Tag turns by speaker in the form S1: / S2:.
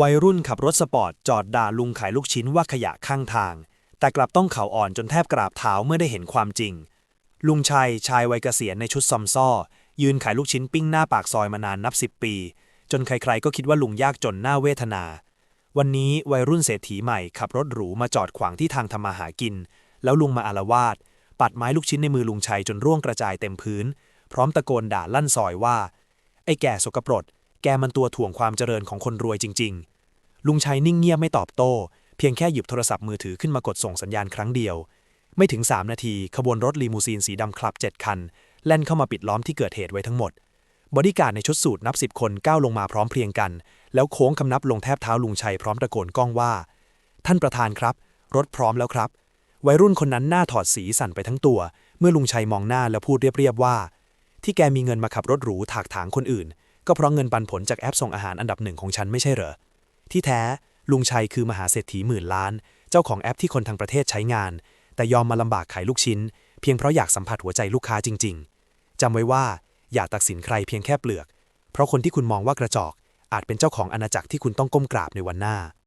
S1: วัยรุ่นขับรถสปอร์ตจอดด่าลุงขายลูกชิ้นว่าขยะข้างทาง แต่กลับต้องเข่าอ่อนจนแทบกราบเท้าเมื่อได้เห็นความจริง ลุงชัยชายวัยเกษียณในชุดซอมซ่อ ยืนขายลูกชิ้นปิ้งหน้าปากซอยมานานนับสิบปี จนใครๆก็คิดว่าลุงยากจนหน้าเวทนา วันนี้วัยรุ่นเศรษฐีใหม่ขับรถหรูมาจอดขวางที่ทางทำมาหากิน แล้วลุงมาอารวาสปัดไม้ลูกชิ้นในมือลุงชัยจนร่วงกระจายเต็มพื้น พร้อมตะโกนด่าลั่นซอยว่า ไอ้แก่สกปรก แกมันตัวถ่วงความเจริญของคนรวยจริง ๆ ลุงชัยนิ่งเงียบไม่ตอบโต้ เพียงแค่หยิบโทรศัพท์มือถือขึ้นมากดส่งสัญญาณครั้งเดียว ไม่ถึง 3 นาที ขบวนรถลีมูซีนสีดำคลับ 7 คัน แล่นเข้ามาปิดล้อมที่เกิดเหตุไว้ทั้งหมด บอดี้การ์ดในชุดสูทนับสิบคนก้าวลงมาพร้อมเพรียงกัน แล้วโค้งคำนับลงแทบเท้าลุงชัยพร้อมตะโกนก้องว่า ท่านประธานครับ รถพร้อมแล้วครับ วัยรุ่นคนนั้นหน้าถอดสีสั่นไปทั้งตัว เมื่อลุงชัยมองหน้าแล้วพูดเรียบๆว่า ที่แกมีเงินมาขับรถหรูถากถางคนอื่น ก็เพราะเงินปันผลจากแอปส่งอาหารอันดับหนึ่งของฉันไม่ใช่เหรอ ที่แท้ลุงชัยคือมหาเศรษฐีหมื่นล้าน เจ้าของแอปที่คนทั้งประเทศใช้งาน แต่ยอมมาลำบากขายลูกชิ้น เพียงเพราะอยากสัมผัสหัวใจลูกค้าจริง ๆจำไว้ว่าอย่าตัดสินใครเพียงแค่เปลือก เพราะคนที่คุณมองว่ากระจอก อาจเป็นเจ้าของอาณาจักรที่คุณต้องก้มกราบในวันหน้า